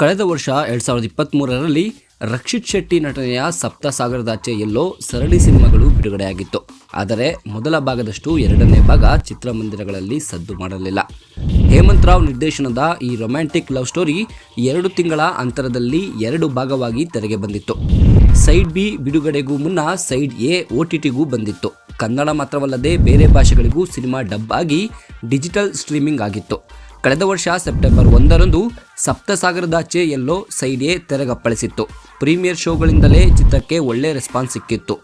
ಕಳೆದ ವರ್ಷ ಎರಡ್ ಸಾವಿರದ ಇಪ್ಪತ್ತ್ಮೂರರಲ್ಲಿ ರಕ್ಷಿತ್ ಶೆಟ್ಟಿ ನಟನೆಯ ಸಪ್ತ ಸಾಗರದಾಚೆ ಎಲ್ಲೋ ಸರಣಿ ಸಿನಿಮಾಗಳು ಬಿಡುಗಡೆಯಾಗಿತ್ತು. ಆದರೆ ಮೊದಲ ಭಾಗದಷ್ಟು ಎರಡನೇ ಭಾಗ ಚಿತ್ರಮಂದಿರಗಳಲ್ಲಿ ಸದ್ದು ಮಾಡಲಿಲ್ಲ. ಹೇಮಂತ್ ರಾವ್ ನಿರ್ದೇಶನದ ಈ ರೊಮ್ಯಾಂಟಿಕ್ ಲವ್ ಸ್ಟೋರಿ ಎರಡು ತಿಂಗಳ ಅಂತರದಲ್ಲಿ ಎರಡು ಭಾಗವಾಗಿ ತೆರೆಗೆ ಬಂದಿತ್ತು. ಸೈಡ್ ಬಿ ಬಿಡುಗಡೆಗೂ ಮುನ್ನ ಸೈಡ್ ಎ ಒ ಟಿ ಟಿಗೂ ಬಂದಿತ್ತು. ಕನ್ನಡ ಮಾತ್ರವಲ್ಲದೆ ಬೇರೆ ಭಾಷೆಗಳಿಗೂ ಸಿನಿಮಾ ಡಬ್ ಆಗಿ ಡಿಜಿಟಲ್ ಸ್ಟ್ರೀಮಿಂಗ್ ಆಗಿತ್ತು. ಕಳೆದ ವರ್ಷ ಸೆಪ್ಟೆಂಬರ್ ಒಂದರಂದು ಸಪ್ತಸಾಗರದಾಚೆ ಎಲ್ಲೋ ಸೈಡ್ ಎ ತೆರೆಗಪ್ಪಳಿಸಿತ್ತು. ಪ್ರೀಮಿಯರ್ ಶೋಗಳಿಂದಲೇ ಚಿತ್ರಕ್ಕೆ ಒಳ್ಳೆ ರೆಸ್ಪಾನ್ಸ್ ಸಿಕ್ಕಿತ್ತು.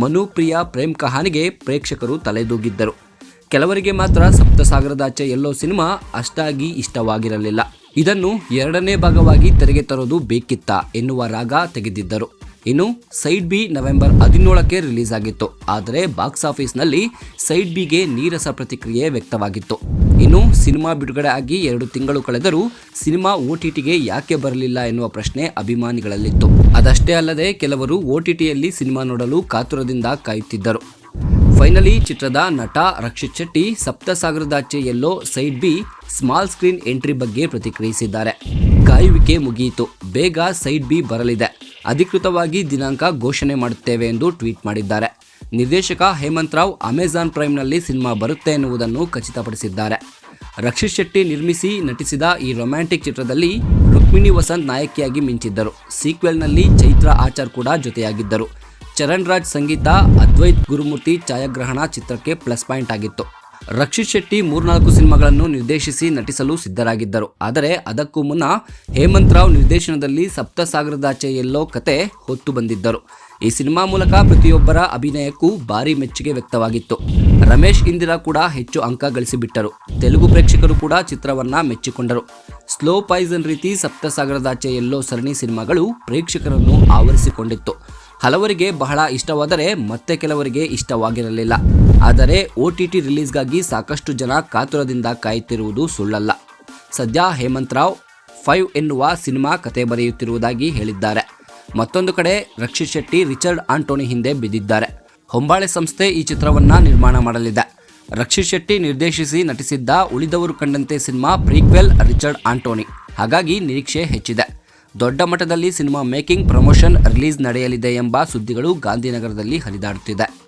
ಮನು, ಪ್ರಿಯಾ, ಪ್ರೇಮ್ ಕಹಾನಿಗೆ ಪ್ರೇಕ್ಷಕರು ತಲೆದೂಗಿದ್ದರು. ಕೆಲವರಿಗೆ ಮಾತ್ರ ಸಪ್ತಸಾಗರದಾಚೆ ಎಲ್ಲೋ ಸಿನಿಮಾ ಅಷ್ಟಾಗಿ ಇಷ್ಟವಾಗಿರಲಿಲ್ಲ. ಇದನ್ನು ಎರಡನೇ ಭಾಗವಾಗಿ ತೆರೆಗೆ ತರೋದು ಬೇಕಿತ್ತ ಎನ್ನುವ ರಾಗ ತೆಗೆದಿದ್ದರು. ಇನ್ನು ಸೈಡ್ ಬಿ ನವೆಂಬರ್ ಹದಿನೇಳಕ್ಕೆ ರಿಲೀಸ್ ಆಗಿತ್ತು. ಆದರೆ ಬಾಕ್ಸ್ ಆಫೀಸ್ನಲ್ಲಿ ಸೈಡ್ ಬಿಗೆ ನೀರಸ ಪ್ರತಿಕ್ರಿಯೆ ವ್ಯಕ್ತವಾಗಿತ್ತು. ಇನ್ನು ಸಿನಿಮಾ ಬಿಡುಗಡೆ ಆಗಿ ಎರಡು ತಿಂಗಳು ಕಳೆದರೂ ಸಿನಿಮಾ ಒ ಟಿ ಟಿಗೆ ಯಾಕೆ ಬರಲಿಲ್ಲ ಎನ್ನುವ ಪ್ರಶ್ನೆ ಅಭಿಮಾನಿಗಳಲ್ಲಿತ್ತು. ಅದಷ್ಟೇ ಅಲ್ಲದೆ ಕೆಲವರು ಒ ಟಿ ಟಿಯಲ್ಲಿ ಸಿನಿಮಾ ನೋಡಲು ಕಾತುರದಿಂದ ಕಾಯುತ್ತಿದ್ದರು. ಫೈನಲಿ ಚಿತ್ರದ ನಟ Rakshit Shetty Sapta Sagaradaache Ello side B small screen entry ಬಗ್ಗೆ ಪ್ರತಿಕ್ರಿಯಿಸಿದ್ದಾರೆ. ಕಾಯುವಿಕೆ ಮುಗಿಯಿತು. ಬೇಗ ಸೈಡ್ ಬಿ ಬರಲಿದೆ. ಅಧಿಕೃತವಾಗಿ ದಿನಾಂಕ ಘೋಷಣೆ ಮಾಡುತ್ತೇವೆ ಎಂದು ಟ್ವೀಟ್ ಮಾಡಿದ್ದಾರೆ. ನಿರ್ದೇಶಕ ಹೇಮಂತ್ ರಾವ್ ಅಮೆಜಾನ್ ಪ್ರೈಮ್ನಲ್ಲಿ ಸಿನಿಮಾ ಬರುತ್ತೆ ಎನ್ನುವುದನ್ನು ಖಚಿತಪಡಿಸಿದ್ದಾರೆ. ರಕ್ಷಿತ್ ಶೆಟ್ಟಿ ನಿರ್ಮಿಸಿ ನಟಿಸಿದ ಈ ರೊಮ್ಯಾಂಟಿಕ್ ಚಿತ್ರದಲ್ಲಿ ರುಕ್ಮಿಣಿ ವಸಂತ್ ನಾಯಕಿಯಾಗಿ ಮಿಂಚಿದ್ದರು. ಸೀಕ್ವೆಲ್ನಲ್ಲಿ ಚೈತ್ರ ಆಚಾರ್ ಕೂಡ ಜೊತೆಯಾಗಿದ್ದರು. ಚರಣ್ ರಾಜ್ ಸಂಗೀತ, ಅದ್ವೈತ್ ಗುರುಮೂರ್ತಿ ಛಾಯಾಗ್ರಹಣ ಚಿತ್ರಕ್ಕೆ ಪ್ಲಸ್ ಪಾಯಿಂಟ್ ಆಗಿತ್ತು. ರಕ್ಷಿತ್ ಶೆಟ್ಟಿ ಮೂರ್ನಾಲ್ಕು ಸಿನಿಮಾಗಳನ್ನು ನಿರ್ದೇಶಿಸಿ ನಟಿಸಲು ಸಿದ್ಧರಾಗಿದ್ದರು. ಆದರೆ ಅದಕ್ಕೂ ಮುನ್ನ ಹೇಮಂತ್ ರಾವ್ ನಿರ್ದೇಶನದಲ್ಲಿ ಸಪ್ತಸಾಗರದಾಚೆ ಎಲ್ಲೋ ಕತೆ ಹೊತ್ತು ಬಂದಿದ್ದರು. ಈ ಸಿನಿಮಾ ಮೂಲಕ ಪ್ರತಿಯೊಬ್ಬರ ಅಭಿನಯಕ್ಕೂ ಭಾರಿ ಮೆಚ್ಚುಗೆ ವ್ಯಕ್ತವಾಗಿತ್ತು. ರಮೇಶ್ ಇಂದಿರಾ ಕೂಡ ಹೆಚ್ಚು ಅಂಕ ಗಳಿಸಿಬಿಟ್ಟರು. ತೆಲುಗು ಪ್ರೇಕ್ಷಕರು ಕೂಡ ಚಿತ್ರವನ್ನ ಮೆಚ್ಚಿಕೊಂಡರು. ಸ್ಲೋ ಪಾಯ್ಸನ್ ರೀತಿ ಸಪ್ತಸಾಗರದಾಚೆ ಎಲ್ಲೋ ಸರಣಿ ಸಿನಿಮಾಗಳು ಪ್ರೇಕ್ಷಕರನ್ನು ಆವರಿಸಿಕೊಂಡಿತ್ತು. ಹಲವರಿಗೆ ಬಹಳ ಇಷ್ಟವಾದರೆ ಮತ್ತೆ ಕೆಲವರಿಗೆ ಇಷ್ಟವಾಗಿರಲಿಲ್ಲ. ಆದರೆ ಒ ಟಿ ಟಿ ರಿಲೀಸ್ಗಾಗಿ ಸಾಕಷ್ಟು ಜನ ಕಾತುರದಿಂದ ಕಾಯುತ್ತಿರುವುದು ಸುಳ್ಳಲ್ಲ. ಸದ್ಯ ಹೇಮಂತ್ ರಾವ್ ಫೈವ್ ಎನ್ನುವ ಸಿನಿಮಾ ಕತೆ ಬರೆಯುತ್ತಿರುವುದಾಗಿ ಹೇಳಿದ್ದಾರೆ. ಮತ್ತೊಂದು ಕಡೆ ರಕ್ಷಿತ್ ಶೆಟ್ಟಿ, ರಿಚರ್ಡ್ ಆಂಟೋನಿ ಹಿಂದೆ ಬಿದ್ದಿದ್ದಾರೆ. ಹೊಂಬಾಳೆ ಸಂಸ್ಥೆ ಈ ಚಿತ್ರವನ್ನ ನಿರ್ಮಾಣ ಮಾಡಲಿದೆ. ರಕ್ಷಿತ್ ಶೆಟ್ಟಿ ನಿರ್ದೇಶಿಸಿ ನಟಿಸಿದ್ದ ಉಳಿದವರು ಕಂಡಂತೆ ಸಿನಿಮಾ ಪ್ರೀಕ್ವೆಲ್ ರಿಚರ್ಡ್ ಆಂಟೋನಿ. ಹಾಗಾಗಿ ನಿರೀಕ್ಷೆ ಹೆಚ್ಚಿದೆ. ದೊಡ್ಡ ಮಟ್ಟದಲ್ಲಿ ಸಿನಿಮಾ ಮೇಕಿಂಗ್ ಪ್ರಮೋಷನ್ ರಿಲೀಸ್ ನಡೆಯಲಿದೆ ಎಂಬ ಸುದ್ದಿಗಳು ಗಾಂಧಿನಗರದಲ್ಲಿ ಹರಿದಾಡುತ್ತಿದೆ.